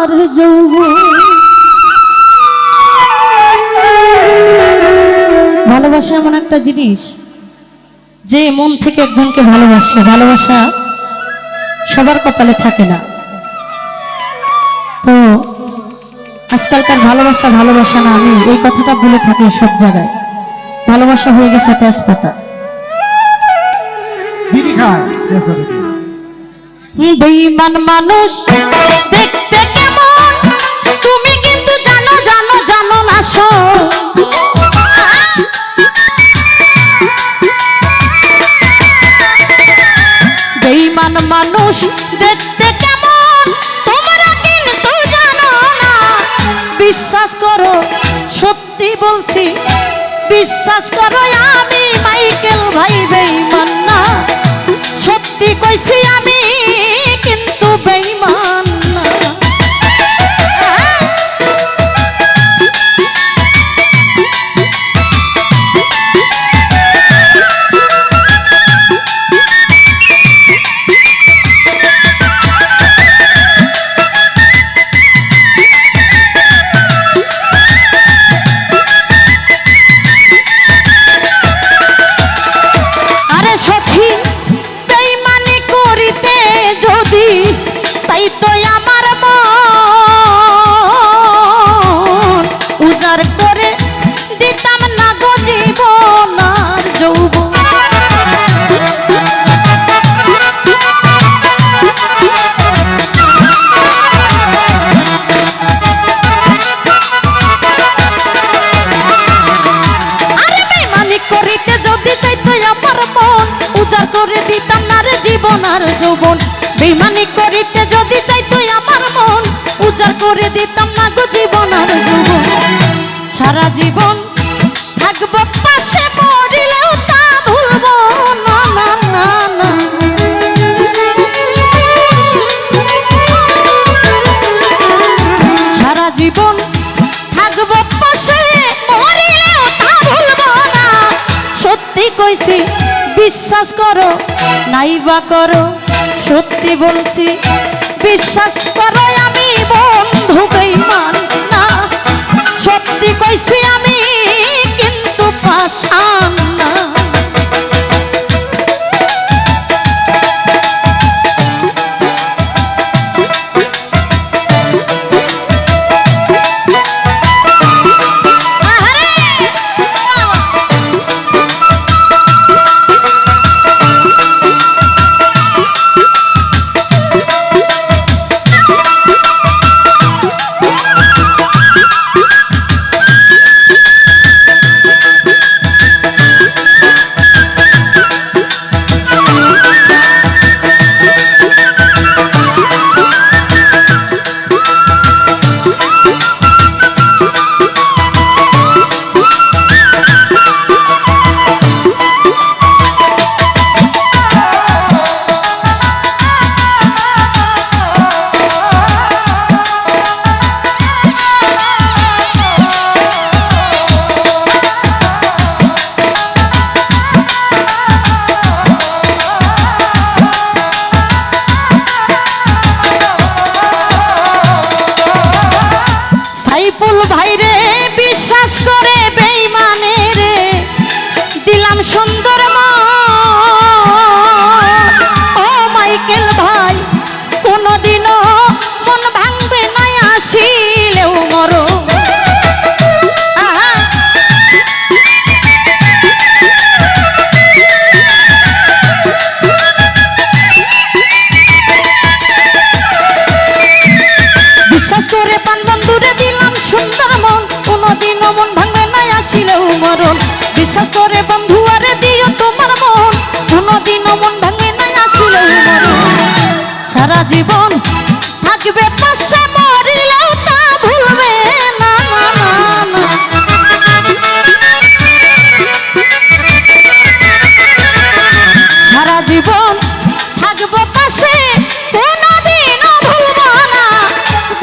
আর যৌবন। ভালোবাসা এমন একটা জিনিস যে মন থেকে একজনকে ভালোবাসে। ভালোবাসা সবার কপালে থাকে না। তো আজকালকার ভালোবাসা ভালোবাসা না, আমি এই কথাটা বলে থাকি সব জায়গায়। ভালোবাসা হয়ে গেছে তেজপাতা। বিড়ি বেঈমান মানুষ। দেখতে কেমন? তুমি কিন্তু জানো জানো জানো না শো বেঈমান মানুষ, দেখতে কেমন? তোমরা কিন্তু জানো না। বিশ্বাস করো, সত্যি বলছি। বিশ্বাস করো আমি বেমানি করিতে যদি চাইতো আমার মন, উজাড় করে দিতাম না গো জীবন আর যৌবন। সারা জীবন থাকব পাশে, মরিলেও তা ভুলবো না না না না। সারা জীবন থাকব পাশে, মরিলেও তা ভুলবো না। সত্যি কইছি, বিশ্বাস করো নাইবা করো। সত্যি বলছি বিশ্বাস করো আমি বন্ধু বেইমান না। সত্যি কইছি আমি কিন্তু পাশান ভাইরে বিশ্বাস করে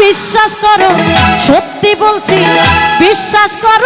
বিশ্বাস করো সত্যি বলছি বিশ্বাস করো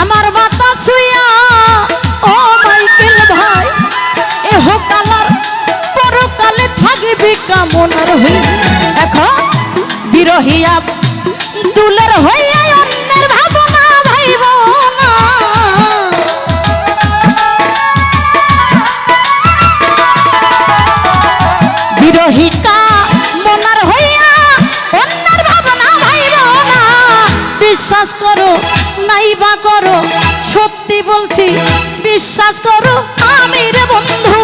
আমার মাথা শুইয়া, ও মাইকেল ভাই এ হোকালার পরকালে থাকিবি কামনার হই। এখন বিরহিয়া দুলের হইয়া অন্যের ভাবনা ভাইব না। বিরহিত বলছি বিশ্বাস করো আমি রে বন্ধু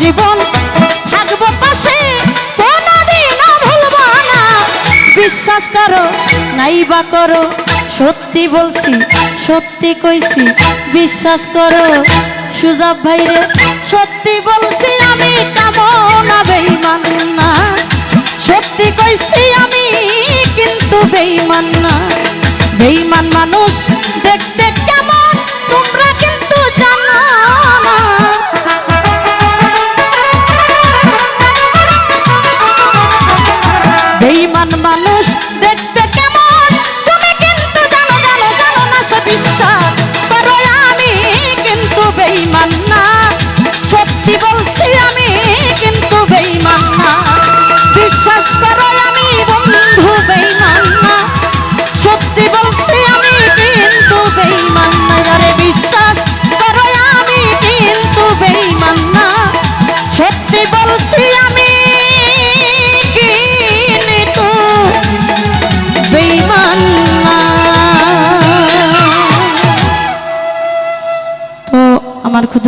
জীবন থাকব পাশে কোনোদিনও ভুলবো না। বিশ্বাস করো, নাইবা করো, সত্যি বলছি, সত্যি কইছি, বিশ্বাস করো। সুজব ভাইরে, সত্যি বলছি, আমি কামনা বেইমান না। সত্যি কইছি, আমি কিন্তু বেইমান না। বেইমান মানুষ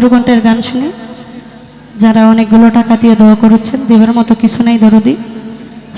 আমার ক্ষুদ্র গান শুনে যারা অনেকগুলো টাকা দিয়ে দোয়া করেছেন, দেবের মতো কিছু নাই দরদি।